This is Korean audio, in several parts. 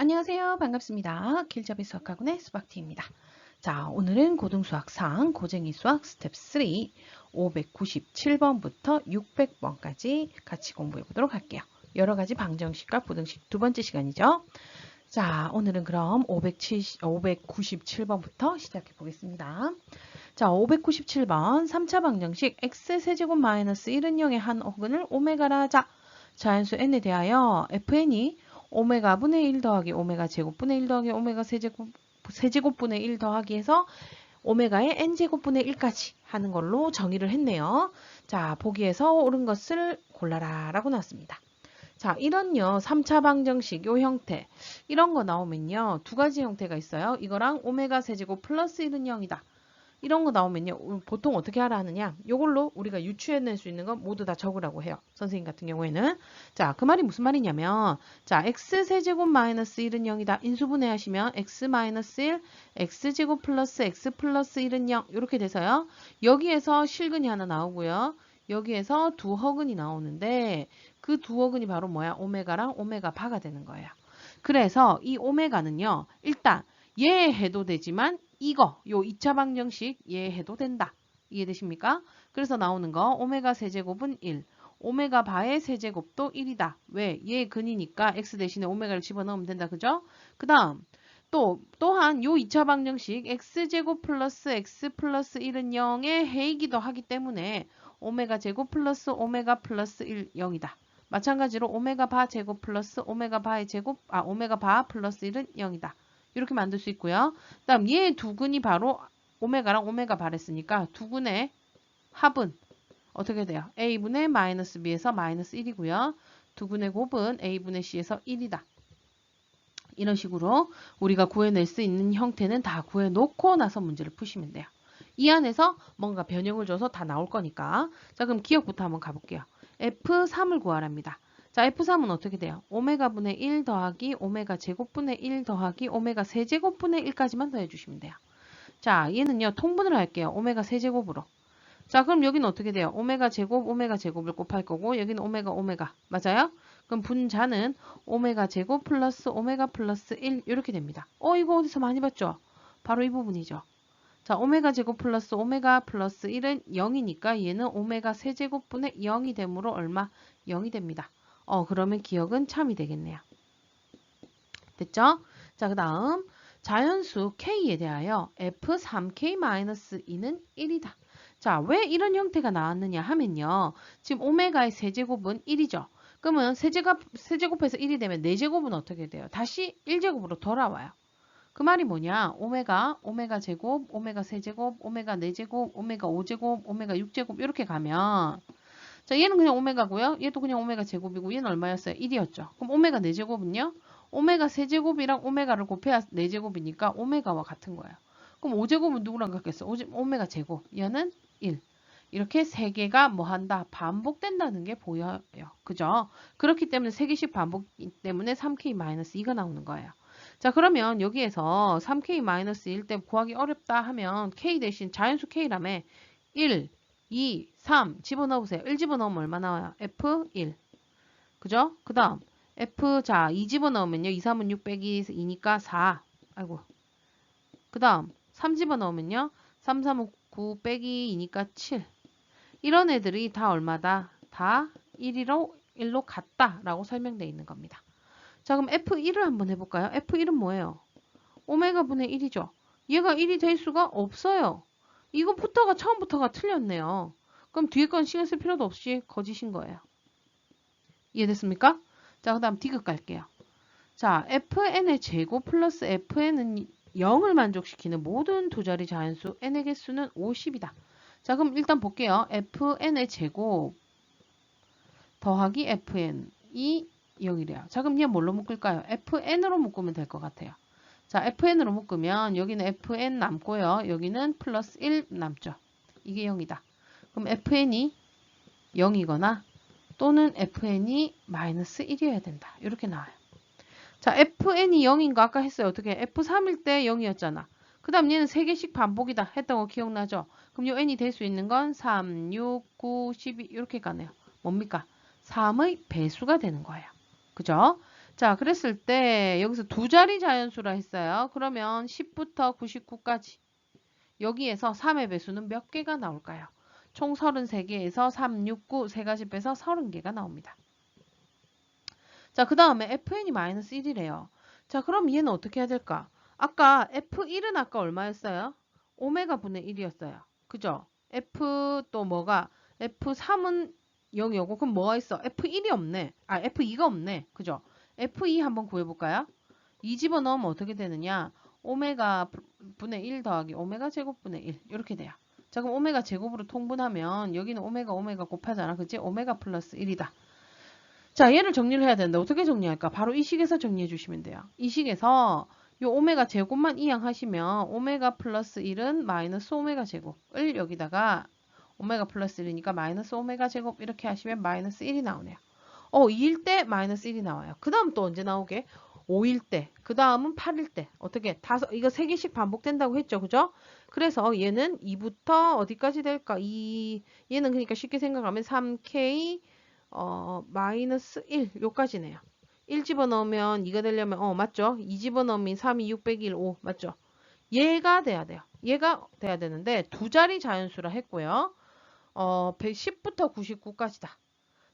안녕하세요. 반갑습니다. 길잡이 수학학원의 수박티입니다. 자, 오늘은 고등수학상 고쟁이 수학 스텝 3 597번부터 600번까지 같이 공부해 보도록 할게요. 여러 가지 방정식과 부등식 두 번째 시간이죠. 자, 오늘은 그럼 570, 597번부터 시작해 보겠습니다. 자, 597번 3차 방정식 x세제곱 마이너스 1은 0의 한 호근을 오메가라 하자. 자연수 n에 대하여 fn이 오메가 분의 1 더하기 오메가 제곱분의 1 더하기 오메가 세제곱, 세제곱분의 1 더하기 해서 오메가의 n제곱분의 1까지 하는 걸로 정의를 했네요. 자, 보기에서 옳은 것을 골라라 라고 나왔습니다. 자, 이런요, 3차 방정식 요 형태 이런 거 나오면요, 두 가지 형태가 있어요. 이거랑 오메가 세제곱 플러스 1은 0이다. 이런 거 나오면요. 보통 어떻게 하라 하느냐. 이걸로 우리가 유추해낼 수 있는 건 모두 다 적으라고 해요. 선생님 같은 경우에는. 자, 그 말이 무슨 말이냐면 자, x세제곱 마이너스 1은 0이다. 인수분해 하시면 x 마이너스 1, x제곱 플러스 x 플러스 1은 0 이렇게 돼서요. 여기에서 실근이 하나 나오고요. 여기에서 두 허근이 나오는데 그 두 허근이 바로 뭐야? 오메가랑 오메가 바가 되는 거예요. 그래서 이 오메가는요. 일단 예해도 되지만 이거 요 2차 방정식 예해도 된다. 이해되십니까? 그래서 나오는 거 오메가 세제곱은 1. 오메가 바의 세제곱도 1이다. 왜? 얘 근이니까 x 대신에 오메가를 집어넣으면 된다. 그죠? 그 다음 또 또한 요 2차 방정식 x제곱 플러스 x 플러스 1은 0의 해이기도 하기 때문에 오메가 제곱 플러스 오메가 플러스 1, 0이다. 마찬가지로 오메가 바 제곱 플러스 오메가 바의 제곱 아 오메가 바 플러스 1은 0이다. 이렇게 만들 수 있고요. 그 다음 얘 두근이 바로 오메가랑 오메가 바랬으니까 두근의 합은 어떻게 돼요? a분의 마이너스 b에서 마이너스 1이고요. 두근의 곱은 a분의 c에서 1이다. 이런 식으로 우리가 구해낼 수 있는 형태는 다 구해놓고 나서 문제를 푸시면 돼요. 이 안에서 뭔가 변형을 줘서 다 나올 거니까 자 그럼 기억부터 한번 가볼게요. F3을 구하랍니다. 자, F3은 어떻게 돼요? 오메가분의 1 더하기 오메가 제곱분의 1 더하기 오메가 세제곱분의 1까지만 더해주시면 돼요. 자, 얘는요. 통분을 할게요. 오메가 세제곱으로. 자, 그럼 여기는 어떻게 돼요? 오메가 제곱, 오메가 제곱을 곱할 거고 여기는 오메가, 오메가. 맞아요? 그럼 분자는 오메가 제곱 플러스 오메가 플러스 1 이렇게 됩니다. 어, 이거 어디서 많이 봤죠? 바로 이 부분이죠. 자, 오메가 제곱 플러스 오메가 플러스 1은 0이니까 얘는 오메가 세제곱분의 0이 되므로 얼마? 0이 됩니다. 어, 그러면 기억은 참이 되겠네요. 됐죠? 자, 그 다음 자연수 K에 대하여 F3K-2는 1이다. 자, 왜 이런 형태가 나왔느냐 하면요. 지금 오메가의 세제곱은 1이죠. 그러면 세제곱, 세제곱해서 1이 되면 4제곱은 어떻게 돼요? 다시 1제곱으로 돌아와요. 그 말이 뭐냐? 오메가, 오메가 제곱, 오메가 세제곱, 오메가 4제곱, 오메가 5제곱, 오메가 6제곱 이렇게 가면 자, 얘는 그냥 오메가고요. 얘도 그냥 오메가 제곱이고 얘는 얼마였어요? 1이었죠. 그럼 오메가 4제곱은요? 오메가 세제곱이랑 오메가를 곱해야 4제곱이니까 오메가와 같은 거예요. 그럼 5제곱은 누구랑 같겠어? 오메가 제곱. 얘는 1. 이렇게 세 개가 뭐 한다? 반복된다는 게 보여요. 그죠? 그렇기 때문에 세 개씩 반복이기 때문에 3k-2가 나오는 거예요. 자, 그러면 여기에서 3k-1 때 구하기 어렵다 하면 k 대신 자연수 k라며 1, 2, 3 집어넣으세요. 1 집어넣으면 얼마 나와요? F1. 그죠? 그 다음 F 자 2 집어넣으면요. 2, 3은 6 빼기 2니까 4. 아이고. 그 다음 3 집어넣으면요. 3, 3은 9 빼기 2니까 7. 이런 애들이 다 얼마다? 다 1로 1로 같다 라고 설명되어 있는 겁니다. 자 그럼 F1을 한번 해볼까요? F1은 뭐예요? 오메가 분의 1이죠. 얘가 1이 될 수가 없어요. 이거부터가 처음부터가 틀렸네요. 그럼 뒤에 건 신경 쓸 필요도 없이 거짓인 거예요. 이해됐습니까? 자, 그 다음 디귿 갈게요. 자, fn의 제곱 플러스 fn은 0을 만족시키는 모든 두 자리 자연수 n의 개수는 50이다. 자, 그럼 일단 볼게요. fn의 제곱 더하기 fn이 0이래요. 자, 그럼 얘 뭘로 묶을까요? fn으로 묶으면 될 것 같아요. 자, fn으로 묶으면 여기는 fn 남고요. 여기는 플러스 1 남죠. 이게 0이다. 그럼 fn이 0이거나 또는 fn이 마이너스 1이어야 된다. 이렇게 나와요. 자, fn이 0인 거 아까 했어요. 어떻게? f3일 때 0이었잖아. 그 다음 얘는 3개씩 반복이다 했던 거 기억나죠? 그럼 요 n이 될 수 있는 건 3, 6, 9, 12 이렇게 가네요. 뭡니까? 3의 배수가 되는 거예요. 그죠? 자, 그랬을 때 여기서 두 자리 자연수라 했어요. 그러면 10부터 99까지 여기에서 3의 배수는 몇 개가 나올까요? 총 33개에서 3, 6, 9세 가지 빼서 30개가 나옵니다. 자, 그 다음에 fn이-1이래요. 자, 그럼 얘는 어떻게 해야 될까? 아까 f1은 아까 얼마였어요? 오메가 분의 1이었어요. 그죠? f 또 뭐가 f3은 0이었고 그럼 뭐가 있어? f1이 없네. 아 f2가 없네. 그죠? F2 한번 구해볼까요? 2 집어넣으면 어떻게 되느냐? 오메가 분의 1 더하기 오메가 제곱분의 1 이렇게 돼요. 자 그럼 오메가 제곱으로 통분하면 여기는 오메가 오메가 곱하잖아. 그치? 오메가 플러스 1이다. 자 얘를 정리를 해야 되는데 어떻게 정리할까? 바로 이 식에서 정리해 주시면 돼요. 이 식에서 이 오메가 제곱만 이항하시면 오메가 플러스 1은 마이너스 오메가 제곱을 여기다가 오메가 플러스 1이니까 마이너스 오메가 제곱 이렇게 하시면 마이너스 1이 나오네요. 어 2일 때 마이너스 1이 나와요. 그 다음 또 언제 나오게? 5일 때, 그 다음은 8일 때. 어떻게? 다섯, 이거 3개씩 반복된다고 했죠. 그죠? 그래서 얘는 2부터 어디까지 될까? 2, 얘는 그러니까 쉽게 생각하면 3K, 어, 마이너스 1, 요까지네요. 1 집어넣으면 2가 되려면, 어, 맞죠? 2 집어넣으면 3, 2, 6, 1 1, 5, 맞죠? 얘가 돼야 돼요. 얘가 돼야 되는데, 두 자리 자연수라 했고요. 어, 110부터 99까지다.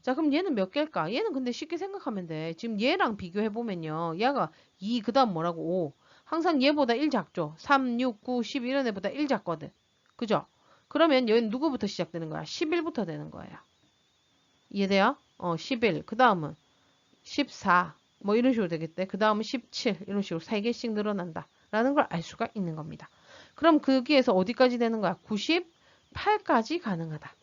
자, 그럼 얘는 몇 개일까? 얘는 근데 쉽게 생각하면 돼. 지금 얘랑 비교해보면요. 얘가 2, 그 다음 뭐라고? 5. 항상 얘보다 1 작죠? 3, 6, 9, 10 이런 애보다 1 작거든. 그죠? 그러면 얘는 누구부터 시작되는 거야? 11부터 되는 거예요. 이해돼요? 어, 11. 그 다음은 14. 뭐 이런 식으로 되겠대. 그 다음은 17. 이런 식으로 3개씩 늘어난다. 라는 걸 알 수가 있는 겁니다. 그럼 거기에서 어디까지 되는 거야? 98까지 가능하다.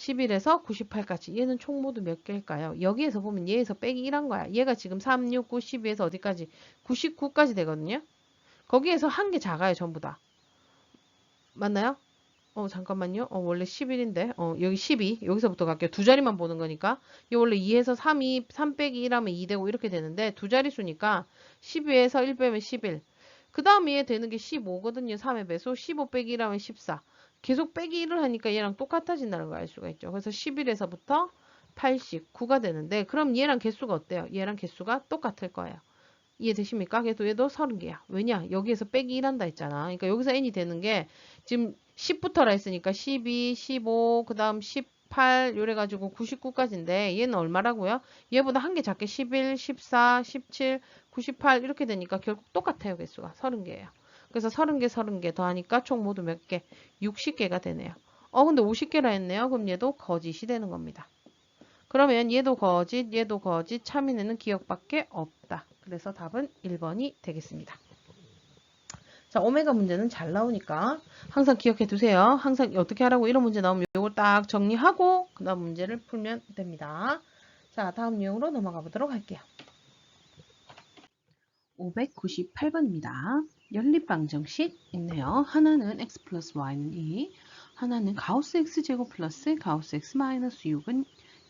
11에서 98까지 얘는 총 모두 몇 개일까요? 여기에서 보면 얘에서 빼기 1한 거야. 얘가 지금 3, 6, 9, 12에서 어디까지? 99까지 되거든요. 거기에서 한 개 작아요. 전부 다. 맞나요? 어 잠깐만요. 어 원래 11인데 어 여기 12 여기서부터 갈게요. 두 자리만 보는 거니까 이 원래 2에서 3이 3 빼기 1 하면 2 되고 이렇게 되는데 두 자리수니까 12에서 1 빼면 11. 그 다음에 얘 되는 게 15거든요. 3의 배수 15 빼기 1 하면 14. 계속 빼기 1을 하니까 얘랑 똑같아진다는 걸 알 수가 있죠. 그래서 11에서부터 89가 되는데 그럼 얘랑 개수가 어때요? 얘랑 개수가 똑같을 거예요. 이해되십니까? 그래도 얘도 30개야. 왜냐? 여기에서 빼기 1 한다 했잖아. 그러니까 여기서 n이 되는 게 지금 10부터라 했으니까 12, 15, 그 다음 18 요래가지고 99까지인데 얘는 얼마라고요? 얘보다 한 개 작게 11, 14, 17, 98 이렇게 되니까 결국 똑같아요. 개수가 30개예요. 그래서 30개, 30개 더하니까 총 모두 몇 개? 60개가 되네요. 어, 근데 50개라 했네요. 그럼 얘도 거짓이 되는 겁니다. 그러면 얘도 거짓, 얘도 거짓, 참인에는 기억밖에 없다. 그래서 답은 1번이 되겠습니다. 자, 오메가 문제는 잘 나오니까 항상 기억해 두세요. 항상 어떻게 하라고 이런 문제 나오면 이걸 딱 정리하고 그 다음 문제를 풀면 됩니다. 자, 다음 유형으로 넘어가 보도록 할게요. 598번입니다. 연립방정식 있네요. 하나는 x 플러스 y는 2, 하나는 가우스 x제곱 플러스 가우스 x 마이너스 6은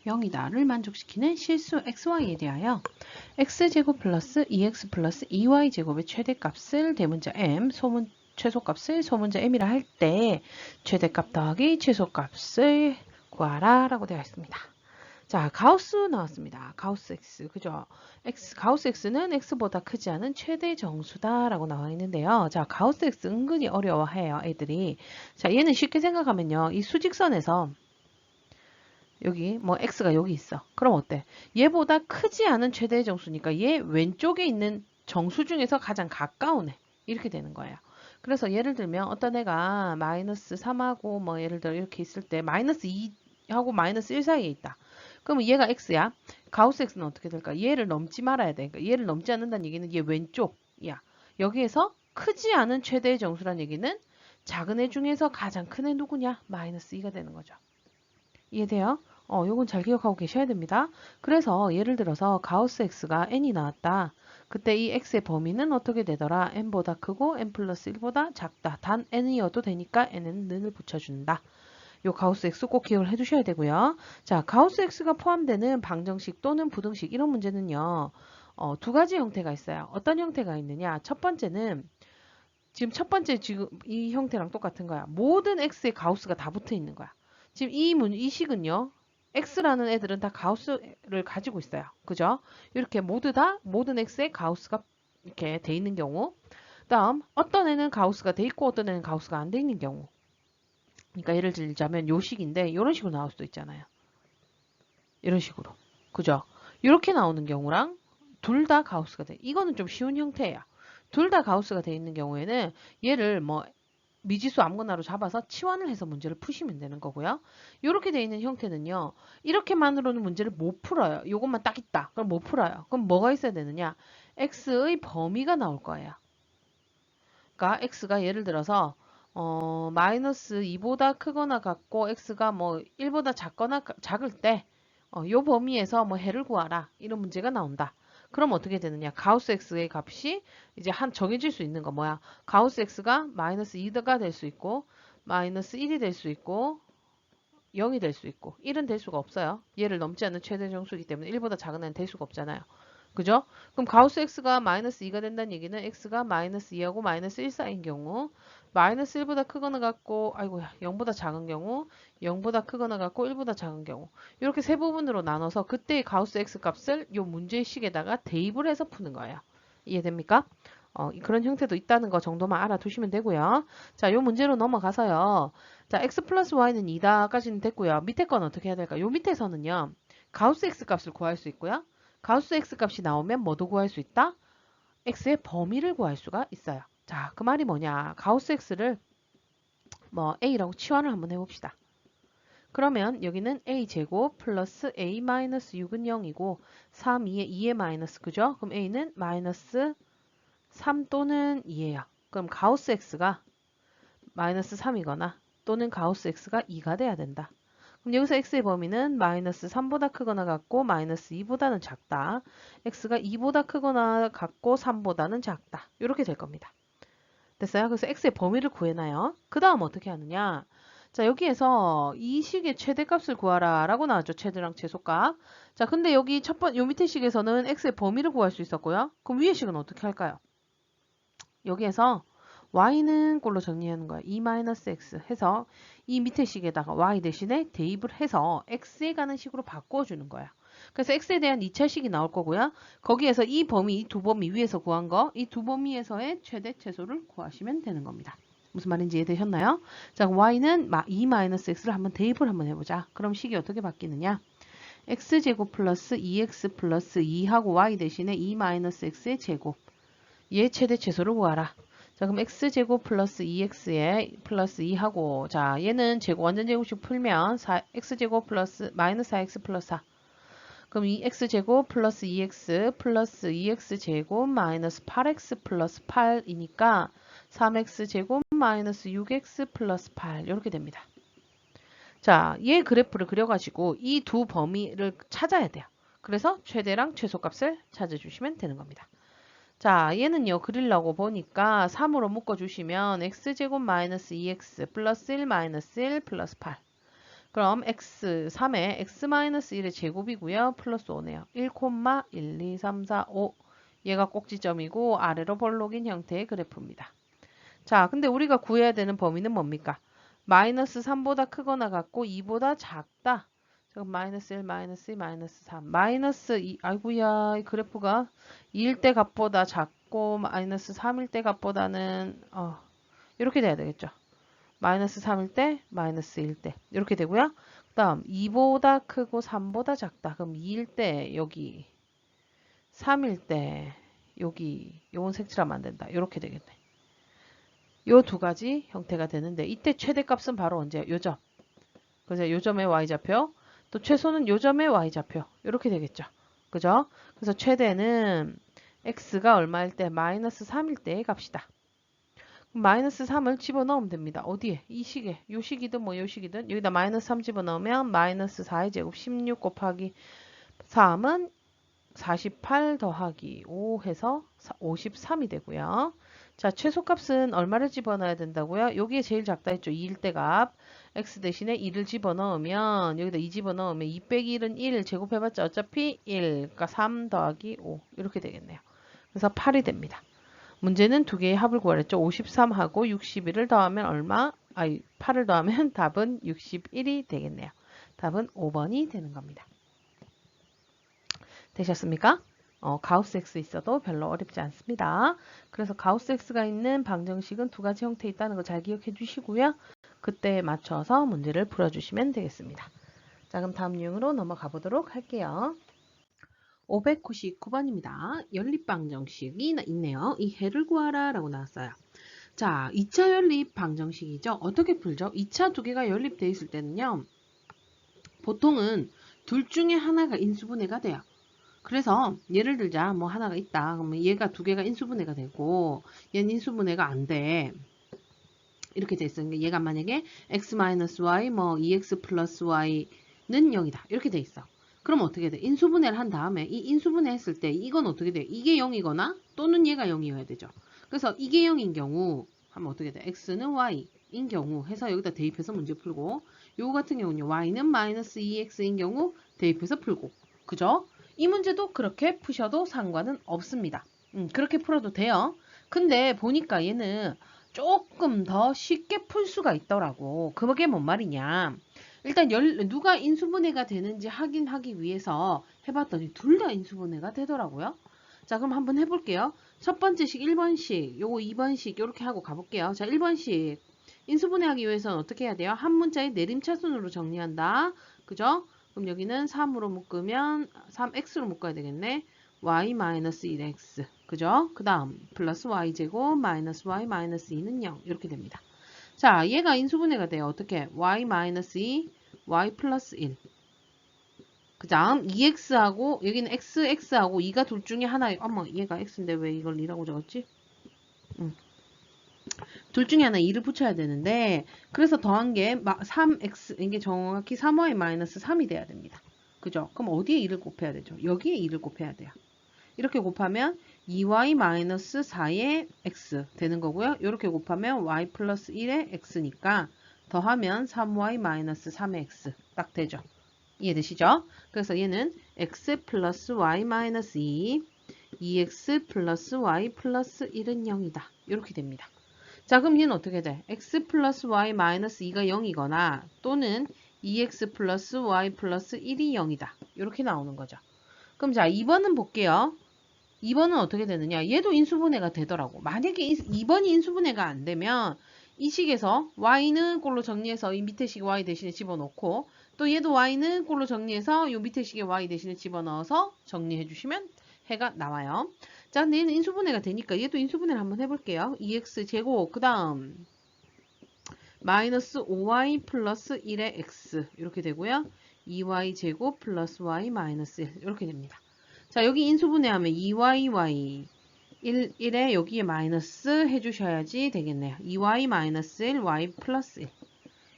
0이다를 만족시키는 실수 xy에 대하여 x제곱 플러스 2x 플러스 2y제곱의 최대값을 대문자 m, 소문, 최소값을 소문자 m이라 할 때 최대값 더하기 최소값을 구하라 라고 되어 있습니다. 자, 가우스 나왔습니다. 가우스 x. 그죠? x, 가우스 x는 x보다 크지 않은 최대 정수다라고 나와 있는데요. 자, 가우스 x 은근히 어려워해요, 애들이. 자, 얘는 쉽게 생각하면요. 이 수직선에서 여기 뭐 x가 여기 있어. 그럼 어때? 얘보다 크지 않은 최대 정수니까 얘 왼쪽에 있는 정수 중에서 가장 가까운 애. 이렇게 되는 거예요. 그래서 예를 들면 어떤 애가 마이너스 3하고 뭐 예를 들어 이렇게 있을 때 마이너스 2하고 마이너스 1 사이에 있다. 그러면 얘가 x야. 가우스 x는 어떻게 될까? 얘를 넘지 말아야 돼. 그러니까 얘를 넘지 않는다는 얘기는 얘 왼쪽이야. 여기에서 크지 않은 최대의 정수란 얘기는 작은 애 중에서 가장 큰 애 누구냐? 마이너스 2가 되는 거죠. 이해돼요? 어, 요건 잘 기억하고 계셔야 됩니다. 그래서 예를 들어서 가우스 x가 n이 나왔다. 그때 이 x의 범위는 어떻게 되더라? n보다 크고 n 플러스 1보다 작다. 단 n이어도 되니까 n은 는을 붙여준다. 요 가우스 x 꼭 기억을 해두셔야 되고요. 자, 가우스 x가 포함되는 방정식 또는 부등식 이런 문제는요. 어, 두 가지 형태가 있어요. 어떤 형태가 있느냐? 첫 번째는 지금 첫 번째 지금 이 형태랑 똑같은 거야. 모든 x의 가우스가 다 붙어 있는 거야. 지금 이 문, 이 식은요. x라는 애들은 다 가우스를 가지고 있어요. 그죠? 이렇게 모두 다 모든 x에 가우스가 이렇게 돼 있는 경우 다음 어떤 애는 가우스가 돼 있고 어떤 애는 가우스가 안 돼 있는 경우 그러니까 예를 들자면 요식인데 이런 식으로 나올 수도 있잖아요. 이런 식으로 그죠? 이렇게 나오는 경우랑 둘 다 가우스가 돼. 이거는 좀 쉬운 형태예요. 둘다 가우스가 돼 있는 경우에는 얘를 뭐 미지수 아무거나로 잡아서 치환을 해서 문제를 푸시면 되는 거고요. 이렇게 돼 있는 형태는요. 이렇게만으로는 문제를 못 풀어요. 이것만 딱 있다. 그럼 못 풀어요. 그럼 뭐가 있어야 되느냐? x의 범위가 나올 거예요. 그러니까 x가 예를 들어서 어, 마이너스 2보다 크거나 같고 x가 뭐 1보다 작거나 작을 때 어, 요 범위에서 뭐 해를 구하라. 이런 문제가 나온다. 그럼 어떻게 되느냐? 가우스 x의 값이 이제 한 정해질 수 있는 거 뭐야? 가우스 x가 마이너스 2가 될 수 있고 마이너스 1이 될 수 있고 0이 될 수 있고 1은 될 수가 없어요. 얘를 넘지 않는 최대 정수이기 때문에 1보다 작은 애는 될 수가 없잖아요. 그죠? 그럼 가우스 x가 마이너스 2가 된다는 얘기는 x가 마이너스 2하고 마이너스 1 사이인 경우 마이너스 1보다 크거나 같고 아이고야 0보다 작은 경우 0보다 크거나 같고 1보다 작은 경우 이렇게 세 부분으로 나눠서 그때의 가우스 x 값을 이 문제식에다가 대입을 해서 푸는 거예요. 이해됩니까? 어, 그런 형태도 있다는 거 정도만 알아두시면 되고요. 자, 이 문제로 넘어가서요. 자, x 플러스 y는 2다까지는 됐고요. 밑에 건 어떻게 해야 될까? 요 밑에서는요. 가우스 x 값을 구할 수 있고요. 가우스 x 값이 나오면 뭐도 구할 수 있다? x의 범위를 구할 수가 있어요. 자, 그 말이 뭐냐? 가우스 x를 뭐 a라고 치환을 한번 해봅시다. 그러면 여기는 a제곱 플러스 a 마이너스 6은 0이고 3, 2에 2에 마이너스 그죠? 그럼 a는 마이너스 3 또는 2예요. 그럼 가우스 x가 마이너스 3이거나 또는 가우스 x가 2가 돼야 된다. 그럼 여기서 x의 범위는 마이너스 3보다 크거나 같고 마이너스 2보다는 작다. x가 2보다 크거나 같고 3보다는 작다. 이렇게 될 겁니다. 됐어요? 그래서 x의 범위를 구해놔요. 그 다음 어떻게 하느냐. 자 여기에서 이 식의 최대값을 구하라 라고 나왔죠. 최대랑 최소값. 자 근데 여기 첫 번, 요 밑에 식에서는 x의 범위를 구할 수 있었고요. 그럼 위에 식은 어떻게 할까요? 여기에서 y는 꼴로 정리하는 거야. 2-x 해서 이 밑에 식에다가 y 대신에 대입을 해서 x에 가는 식으로 바꿔주는 거야. 그래서 x에 대한 2차식이 나올 거고요. 거기에서 이 범위, 이 두 범위 위에서 구한 거, 이 두 범위에서의 최대 최소를 구하시면 되는 겁니다. 무슨 말인지 이해되셨나요? 자, y는 2-x를 한번 대입을 한번 해보자. 그럼 식이 어떻게 바뀌느냐? x제곱 플러스 2x 플러스 2하고 y 대신에 2-x의 제곱. 얘 최대 최소를 구하라. 자, 그럼 x제곱 플러스 2x에 플러스 2하고 자, 얘는 제곱 완전 제곱식 풀면 4, x제곱 플러스 마이너스 4x 플러스 4. 그럼 이 x제곱 플러스 2x 플러스 2x제곱 마이너스 8x 플러스 8이니까 3x제곱 마이너스 6x 플러스 8 이렇게 됩니다. 자, 얘 그래프를 그려가지고 이 두 범위를 찾아야 돼요. 그래서 최대랑 최소값을 찾아주시면 되는 겁니다. 자, 얘는요, 그리려고 보니까 3으로 묶어주시면 x제곱 마이너스 2x 플러스 1 마이너스 1 플러스 8 그럼 x 3에 x 마이너스 1의 제곱이고요. 플러스 5네요. 1, 1, 2, 3, 4, 5 얘가 꼭지점이고 아래로 볼록인 형태의 그래프입니다. 자, 근데 우리가 구해야 되는 범위는 뭡니까? 마이너스 3보다 크거나 같고 2보다 작다. 지금 마이너스 1, 마이너스 2, 마이너스 3. 마이너스 2, 아이고야, 이 그래프가 2일 때 값보다 작고 마이너스 3일 때 값보다는 어, 이렇게 돼야 되겠죠. 마이너스 3일 때, 마이너스 1일 때 이렇게 되고요. 그 다음 2보다 크고 3보다 작다. 그럼 2일 때 여기 3일 때 여기 요건 색칠하면 안 된다. 이렇게 되겠네. 요 두 가지 형태가 되는데 이때 최대값은 바로 언제? 요점. 그래서 요점의 y좌표 또 최소는 요점의 y좌표 이렇게 되겠죠. 그죠? 그래서 최대는 x가 얼마일 때? 마이너스 3일 때의 값이다. 마이너스 3을 집어넣으면 됩니다. 어디에? 이 식에. 요 식이든 뭐 요 식이든 여기다 마이너스 3 집어넣으면 마이너스 4의 제곱 16 곱하기 3은 48 더하기 5 해서 53이 되고요. 자, 최소값은 얼마를 집어넣어야 된다고요? 여기에 제일 작다 했죠. 2일 때 값. x 대신에 2를 집어넣으면 여기다 2 집어넣으면 2 빼기 1은 1 제곱해봤자 어차피 1. 그러니까 3 더하기 5 이렇게 되겠네요. 그래서 8이 됩니다. 문제는 두 개의 합을 구하랬죠. 53하고 61을 더하면 얼마? 아니 8을 더하면 답은 61이 되겠네요. 답은 5번이 되는 겁니다. 되셨습니까? 어, 가우스 X 있어도 별로 어렵지 않습니다. 그래서 가우스 X가 있는 방정식은 두 가지 형태 있다는 거 잘 기억해 주시고요. 그때에 맞춰서 문제를 풀어주시면 되겠습니다. 자, 그럼 다음 유형으로 넘어가 보도록 할게요. 599번입니다. 연립방정식이 있네요. 이 해를 구하라 라고 나왔어요. 자, 2차 연립 방정식이죠. 어떻게 풀죠? 2차 두 개가 연립되어 있을 때는요. 보통은 둘 중에 하나가 인수분해가 돼요. 그래서 예를 들자 뭐 하나가 있다. 그러면 얘가 두 개가 인수분해가 되고 얘는 인수분해가 안 돼. 이렇게 돼 있어요. 그러니까 얘가 만약에 x-y 뭐 2x 플러스 y는 0이다. 이렇게 돼 있어. 그럼 어떻게 돼? 인수분해를 한 다음에 이 인수분해 했을 때 이건 어떻게 돼? 이게 0이거나 또는 얘가 0이어야 되죠. 그래서 이게 0인 경우 하면 어떻게 돼? x는 y인 경우 해서 여기다 대입해서 문제 풀고 요거 같은 경우는 y는 마이너스 2x인 경우 대입해서 풀고 그죠? 이 문제도 그렇게 푸셔도 상관은 없습니다. 음, 그렇게 풀어도 돼요. 근데 보니까 얘는 조금 더 쉽게 풀 수가 있더라고. 그게 뭔 말이냐. 일단 열, 누가 인수분해가 되는지 확인하기 위해서 해봤더니 둘 다 인수분해가 되더라고요. 자 그럼 한번 해볼게요. 첫 번째식 1번식, 요거 2번식 이렇게 하고 가볼게요. 자 1번식 인수분해하기 위해서는 어떻게 해야 돼요? 한 문자의 내림차순으로 정리한다. 그죠? 그럼 여기는 3으로 묶으면 3x로 묶어야 되겠네. y-1x 그죠? 그 다음 플러스 y제곱 마이너스 y 마이너스 2는 0 이렇게 됩니다. 자 얘가 인수분해가 돼요. 어떻게? y 마이너스 2 y 플러스 1 그 다음 2x하고 여기는 x, x하고 2가 둘 중에 하나 어머 얘가 x인데 왜 이걸 2라고 적었지? 음. 둘 중에 하나 2를 붙여야 되는데 그래서 더한 게 3x 이게 정확히 3y 마이너스 3이 돼야 됩니다. 그죠? 그럼 어디에 2를 곱해야 되죠? 여기에 2를 곱해야 돼요. 이렇게 곱하면 2y 마이너스 4의 x 되는 거고요. 이렇게 곱하면 y 플러스 1의 x니까 더하면 3y 마이너스 3의 x 딱 되죠. 이해되시죠? 그래서 얘는 x 플러스 y 마이너스 2 2x 플러스 y 플러스 1은 0이다. 이렇게 됩니다. 자 그럼 얘는 어떻게 돼? x 플러스 y 마이너스 2가 0이거나 또는 2x 플러스 y 플러스 1이 0이다. 이렇게 나오는 거죠. 그럼 자 2번은 볼게요. 2번은 어떻게 되느냐? 얘도 인수분해가 되더라고. 만약에 2번이 인수분해가 안 되면 이 식에서 y는 꼴로 정리해서 이 밑에 식에 y 대신에 집어넣고 또 얘도 y는 꼴로 정리해서 이 밑에 식에 y 대신에 집어넣어서 정리해 주시면 해가 나와요. 자, 근데 얘는 인수분해가 되니까 얘도 인수분해를 한번 해볼게요. 2x 제곱 그 다음 마이너스 5y 플러스 1의 x 이렇게 되고요. 2y 제곱 플러스 y 마이너스 1 이렇게 됩니다. 자 여기 인수분해하면 2yy 1, 1에 여기에 마이너스 해주셔야지 되겠네요. 2y 마이너스 1 y 플러스 1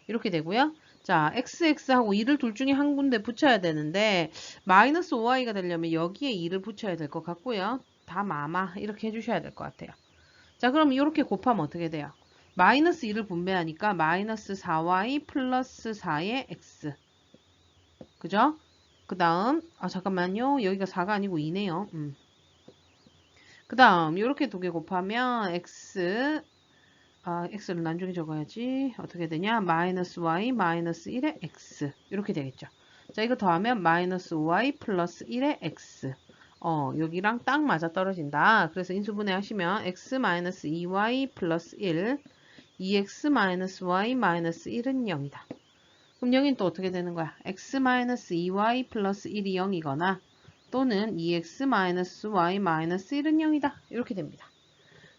이렇게 되고요. 자, xx하고 2를 둘 중에 한 군데 붙여야 되는데 마이너스 5y가 되려면 여기에 2를 붙여야 될 것 같고요. 다 마마 이렇게 해주셔야 될 것 같아요. 자 그럼 이렇게 곱하면 어떻게 돼요? 마이너스 2를 분배하니까 마이너스 4y 플러스 4의 x 그죠? 그 다음 아 잠깐만요 여기가 4가 아니고 2네요 음. 그 다음 이렇게 두 개 곱하면 x 아, x를 나중에 적어야지 어떻게 되냐 마이너스 y 마이너스 1의 x 이렇게 되겠죠 자 이거 더하면 마이너스 y 플러스 1의 x 어, 여기랑 딱 맞아 떨어진다. 그래서 인수분해 하시면 x-2y 플러스 1, 2x-y 마이너스 1은 0이다. 그럼 0인 또 어떻게 되는 거야? x-2y 플러스 1이 0이거나 또는 2x-y 마이너스 1은 0이다. 이렇게 됩니다.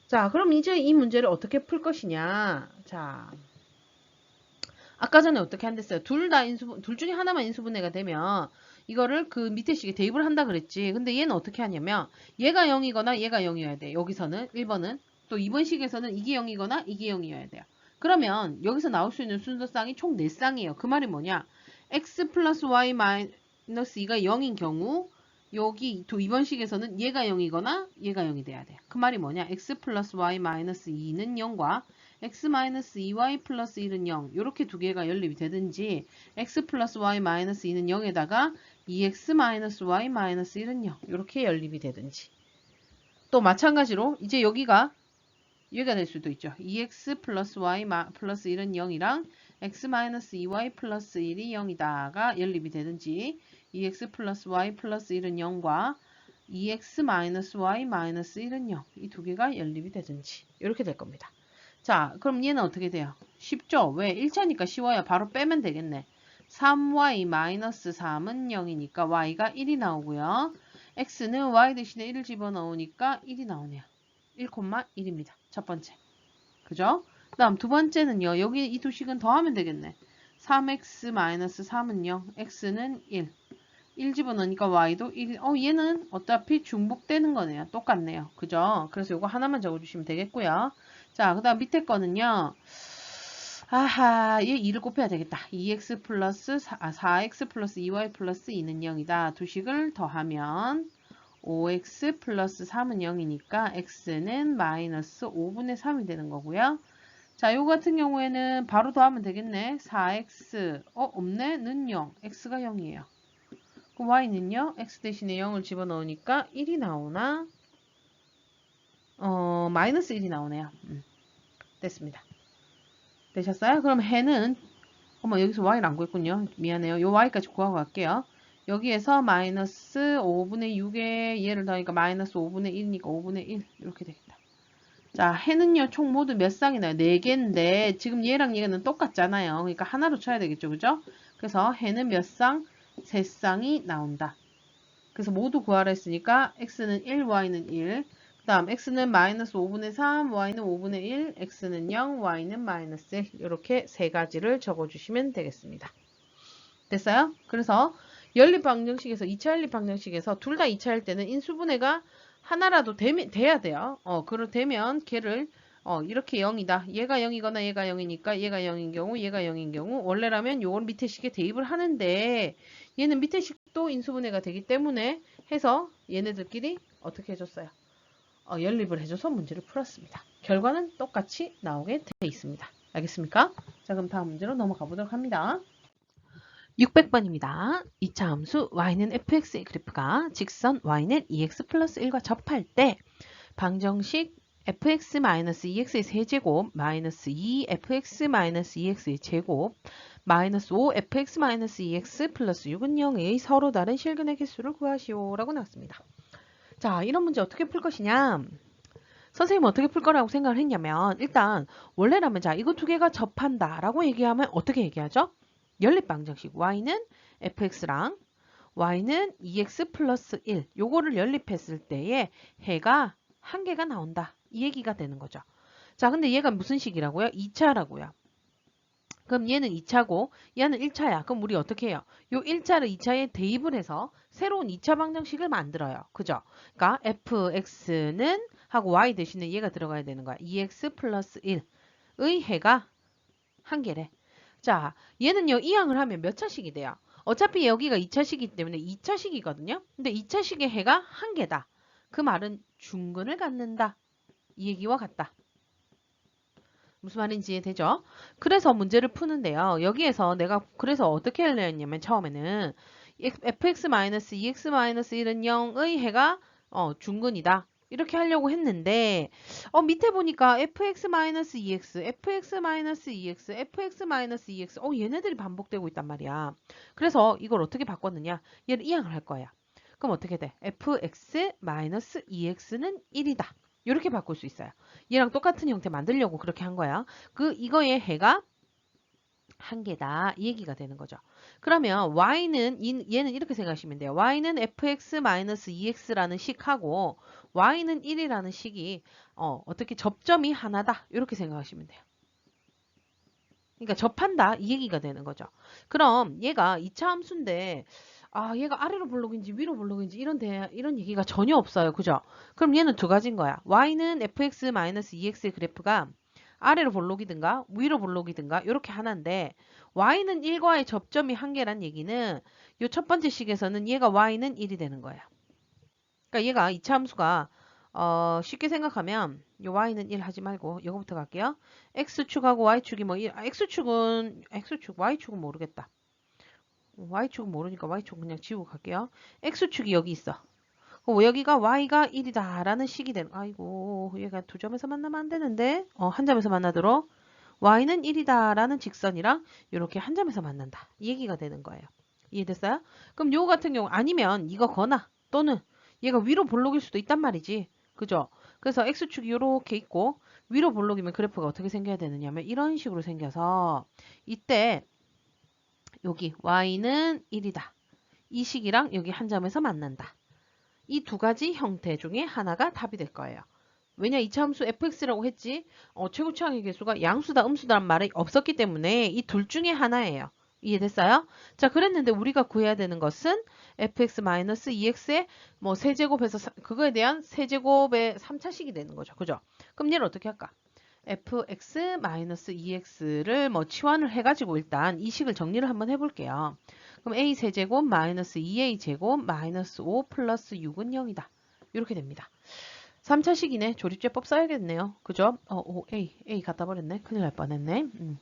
자, 그럼 이제 이 문제를 어떻게 풀 것이냐? 자, 아까 전에 어떻게 한댔어요? 둘 다 인수분, 둘 중에 하나만 인수분해가 되면 이거를 그 밑에 식에 대입을 한다 그랬지. 근데 얘는 어떻게 하냐면 얘가 0이거나 얘가 0이어야 돼. 여기서는 1번은 또 2번 식에서는 이게 0이거나 이게 0이어야 돼요. 그러면 여기서 나올 수 있는 순서쌍이 총 4쌍이에요. 그 말이 뭐냐? x 플러스 y 마이너스 2가 0인 경우 여기 2번 식에서는 얘가 0이거나 얘가 0이 돼야 돼요. 그 말이 뭐냐? x 플러스 y 마이너스 2는 0과 x-2y 플러스 1은 0 이렇게 두 개가 연립이 되든지 x 플러스 y 마이너스 2는 0에다가 2x-y-1은 0 이렇게 연립이 되든지 또 마찬가지로 이제 여기가 여기가 될 수도 있죠. 2x 플러스 y 플러스 1은 0이랑 x-2y 플러스 1이 0이다가 연립이 되든지 2x 플러스 y 플러스 1은 0과 2x-y 마이너스 1은 0. 이 두 개가 연립이 되든지 이렇게 될 겁니다. 자, 그럼 얘는 어떻게 돼요? 쉽죠? 왜? 1차니까 쉬워요. 바로 빼면 되겠네. 3y 마이너스 3은 0이니까 y가 1이 나오고요. x는 y 대신에 1을 집어넣으니까 1이 나오네요. 1,1입니다. 첫 번째. 그죠? 그 다음 두 번째는요. 여기 이 두 식은 더하면 되겠네. 3x 마이너스 3은 0, x는 1. 1 집어넣으니까 y도 1. 어, 얘는 어차피 중복되는 거네요. 똑같네요. 그죠? 그래서 이거 하나만 적어주시면 되겠고요. 자, 그 다음 밑에 거는요. 아하, 얘 2를 곱해야 되겠다. 2x 플러스 4, 아, 4x 플러스 2y 플러스 2는 0이다. 두 식을 더하면 5x 플러스 3은 0이니까 x는 마이너스 5분의 3이 되는 거고요. 자, 요 같은 경우에는 바로 더하면 되겠네. 4x, 어, 없네? 는 0, x가 0이에요. 그럼 y는요, x 대신에 0을 집어넣으니까 1이 나오나? 어, 마이너스 1이 나오네요. 음, 됐습니다. 되셨어요? 그럼 해는, 어머, 여기서 y를 안 구했군요. 미안해요. 요 y까지 구하고 갈게요. 여기에서 마이너스 5분의 6에 얘를 더하니까 마이너스 5분의 1이니까 5분의 1 이렇게 되겠다. 자, 해는요, 총 모두 몇 쌍이나요? 4개인데, 지금 얘랑 얘는 똑같잖아요. 그러니까 하나로 쳐야 되겠죠, 그죠? 그래서 해는 몇 쌍? 3쌍이 나온다. 그래서 모두 구하라 했으니까, x는 1, y는 1. 그 다음, x는 마이너스 5분의 3, y는 5분의 1, x는 0, y는 마이너스 1. 이렇게 세 가지를 적어주시면 되겠습니다. 됐어요? 그래서, 연립 방정식에서, 2차 연립 방정식에서 둘 다 2차일 때는 인수분해가 하나라도 되면, 돼야 돼요. 어, 그러 되면 걔를 어, 이렇게 0이다. 얘가 0이거나 얘가 0이니까 얘가 0인 경우, 얘가 0인 경우 원래라면 요걸 밑에 식에 대입을 하는데 얘는 밑에 식도 인수분해가 되기 때문에 해서 얘네들끼리 어떻게 해줬어요? 어, 연립을 해줘서 문제를 풀었습니다. 결과는 똑같이 나오게 되어 있습니다. 알겠습니까? 자, 그럼 다음 문제로 넘어가 보도록 합니다. 600번입니다. 2차 함수 y는 fx의 그래프가 직선 y는 2x 플러스 1과 접할 때 방정식 fx 마이너스 2x의 세제곱 마이너스 2fx 마이너스 2x의 제곱 마이너스 5fx 마이너스 2x 플러스 6은 0의 서로 다른 실근의 개수를 구하시오 라고 나왔습니다. 자 이런 문제 어떻게 풀 것이냐 선생님 어떻게 풀 거라고 생각을 했냐면 일단 원래라면 자 이거 두 개가 접한다 라고 얘기하면 어떻게 얘기하죠? 연립 방정식 y는 fx랑 y는 2x 플러스 1 요거를 연립했을 때에 해가 한 개가 나온다. 이 얘기가 되는 거죠. 자, 근데 얘가 무슨 식이라고요? 2차라고요. 그럼 얘는 2차고 얘는 1차야. 그럼 우리 어떻게 해요? 요 1차를 2차에 대입을 해서 새로운 2차 방정식을 만들어요. 그죠? 그러니까 fx는 하고 y 대신에 얘가 들어가야 되는 거야. 2x 플러스 1의 해가 한 개래. 자, 얘는요, 이항을 하면 몇 차식이 돼요? 어차피 여기가 2차식이기 때문에 2차식이거든요. 근데 2차식의 해가 한 개다. 그 말은 중근을 갖는다. 이 얘기와 같다. 무슨 말인지 이해되죠? 그래서 문제를 푸는데요. 여기에서 내가 그래서 어떻게 하려 했냐면 처음에는 fx-2x-1은 0의 해가 어, 중근이다. 이렇게 하려고 했는데 어, 밑에 보니까 fx-2x, fx-2x, fx-2x 어, 얘네들이 반복되고 있단 말이야. 그래서 이걸 어떻게 바꿨느냐? 얘를 이항을 할 거야. 그럼 어떻게 돼? fx-2x는 1이다. 이렇게 바꿀 수 있어요. 얘랑 똑같은 형태 만들려고 그렇게 한 거야. 그 이거의 해가 한 개다. 이 얘기가 되는 거죠. 그러면 y는 얘는 이렇게 생각하시면 돼요. y는 fx-2x라는 식하고 y는 1이라는 식이 어, 어떻게 접점이 하나다. 이렇게 생각하시면 돼요. 그러니까 접한다. 이 얘기가 되는 거죠. 그럼 얘가 2차 함수인데 아, 얘가 아래로 볼록인지 위로 볼록인지 이런 대, 이런 얘기가 전혀 없어요. 그죠? 그럼 얘는 두 가지인 거야. y는 fx-2x의 그래프가 아래로 볼록이든가 위로 볼록이든가 이렇게 하나인데 y는 1과의 접점이 한 개란 얘기는 이 첫 번째 식에서는 얘가 y는 1이 되는 거예요. 그러니까 얘가 이차 함수가 어, 쉽게 생각하면 이 y는 1 하지 말고 이거부터 갈게요. x축하고 y축이 뭐 아, x축은 x축, y축은 모르겠다. y축은 모르니까 y축 그냥 지우고 갈게요. x축이 여기 있어. 여기가 y가 1이다 라는 식이 되는 아이고 얘가 두 점에서 만나면 안 되는데 어, 한 점에서 만나도록 y는 1이다 라는 직선이랑 이렇게 한 점에서 만난다. 이 얘기가 되는 거예요. 이해됐어요? 그럼 요 같은 경우 아니면 이거 거나 또는 얘가 위로 볼록일 수도 있단 말이지. 그죠? 그래서 x축이 이렇게 있고 위로 볼록이면 그래프가 어떻게 생겨야 되느냐면 이런 식으로 생겨서 이때 여기 y는 1이다. 이 식이랑 여기 한 점에서 만난다. 이 두 가지 형태 중에 하나가 답이 될 거예요. 왜냐 이차 함수 fx라고 했지 어, 최고 최악의 개수가 양수다 음수다란 말이 없었기 때문에 이 둘 중에 하나예요. 이해됐어요? 자 그랬는데 우리가 구해야 되는 것은 fx-2x의 뭐 세제곱에서 사- 그거에 대한 세제곱의 3차식이 되는 거죠. 그죠? 그럼 얘를 어떻게 할까? fx-2x를 뭐 치환을 해가지고 일단 이 식을 정리를 한번 해볼게요. 그럼 a 세제곱 마이너스 2a 제곱 마이너스 5 플러스 6은 0이다. 이렇게 됩니다. 3차식이네. 조립제법 써야겠네요. 그죠? 어, 오, A, A 갖다 버렸네. 큰일 날 뻔했네. 음.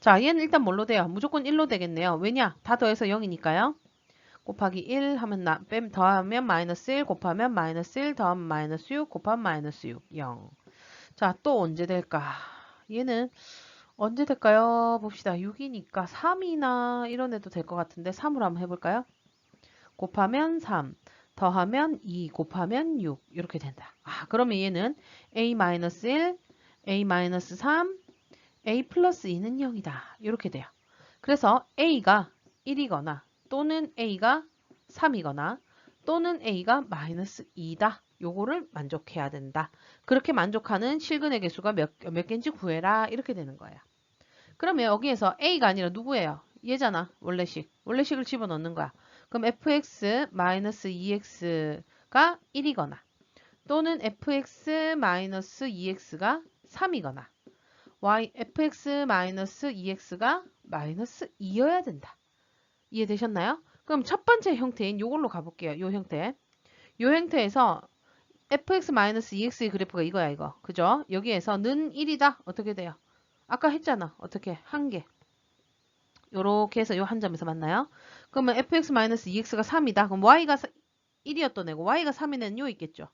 자, 얘는 일단 뭘로 돼요? 무조건 1로 되겠네요. 왜냐? 다 더해서 0이니까요. 곱하기 1 하면 나, 뺨 더하면 마이너스 1 곱하면 마이너스 1 더하면 마이너스 6 곱하면 마이너스 6, 0. 자, 또 언제 될까? 얘는 언제 될까요? 봅시다. 6이니까 3이나 이런 애도 될 것 같은데 3으로 한번 해볼까요? 곱하면 3, 더하면 2, 곱하면 6 이렇게 된다. 아, 그러면 얘는 a-1, a-3, a 플러스 2는 0이다. 이렇게 돼요. 그래서 a가 1이거나 또는 a가 3이거나 또는 a가 마이너스 2다. 요거를 만족해야 된다. 그렇게 만족하는 실근의 개수가 몇, 몇 개인지 구해라. 이렇게 되는 거예요. 그러면 여기에서 a가 아니라 누구예요? 얘잖아. 원래식. 원래식을 집어넣는 거야. 그럼 fx 마이너스 2x가 1이거나 또는 fx 마이너스 2x가 3이거나 y fx 마이너스 2x가 마이너스 2여야 된다. 이해되셨나요? 그럼 첫 번째 형태인 요걸로 가볼게요. 요 형태. 요 형태에서 fx 마이너스 2x의 그래프가 이거야 이거. 그죠? 여기에서 는 1이다. 어떻게 돼요? 아까 했잖아. 어떻게? 한 개. 요렇게 해서 요 한 점에서 만나요. 그러면 fx-2x가 3이다. 그럼 y가 1이었던 애고 y가 3인 애는 요 있겠죠.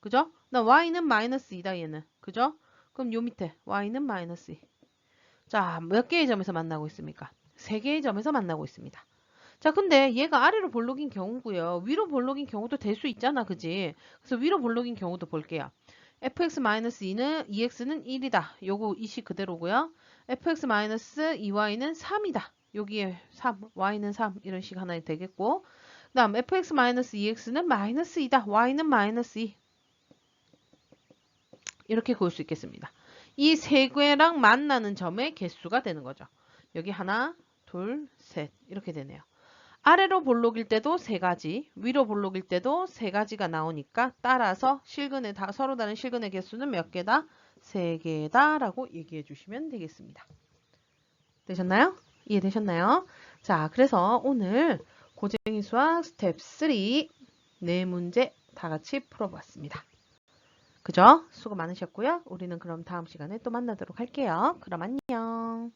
그죠? 나 y는 마이너스 2다 얘는. 그죠? 그럼 요 밑에 y는 마이너스 2. 자, 몇 개의 점에서 만나고 있습니까? 세 개의 점에서 만나고 있습니다. 자, 근데 얘가 아래로 볼록인 경우고요. 위로 볼록인 경우도 될 수 있잖아. 그지? 그래서 위로 볼록인 경우도 볼게요. fx-2는 2x는 1이다. 요거 이식 그대로고요. Fx-2y는 3이다. 여기에 3, y는 3 이런 식 하나 되겠고 그 다음 fx-2x는 마이너스 2다. y는 마이너스 2 이렇게 그을 수 있겠습니다. 이 세 개랑 만나는 점의 개수가 되는 거죠. 여기 하나, 둘, 셋 이렇게 되네요. 아래로 볼록일 때도 세 가지, 위로 볼록일 때도 세 가지가 나오니까 따라서 실근의 다 서로 다른 실근의 개수는 몇 개다? 세 개다 라고 얘기해 주시면 되겠습니다. 되셨나요? 이해되셨나요? 자, 그래서 오늘 고쟁이 수학 스텝 3 네 문제 다 같이 풀어보았습니다. 그죠? 수고 많으셨고요. 우리는 그럼 다음 시간에 또 만나도록 할게요. 그럼 안녕.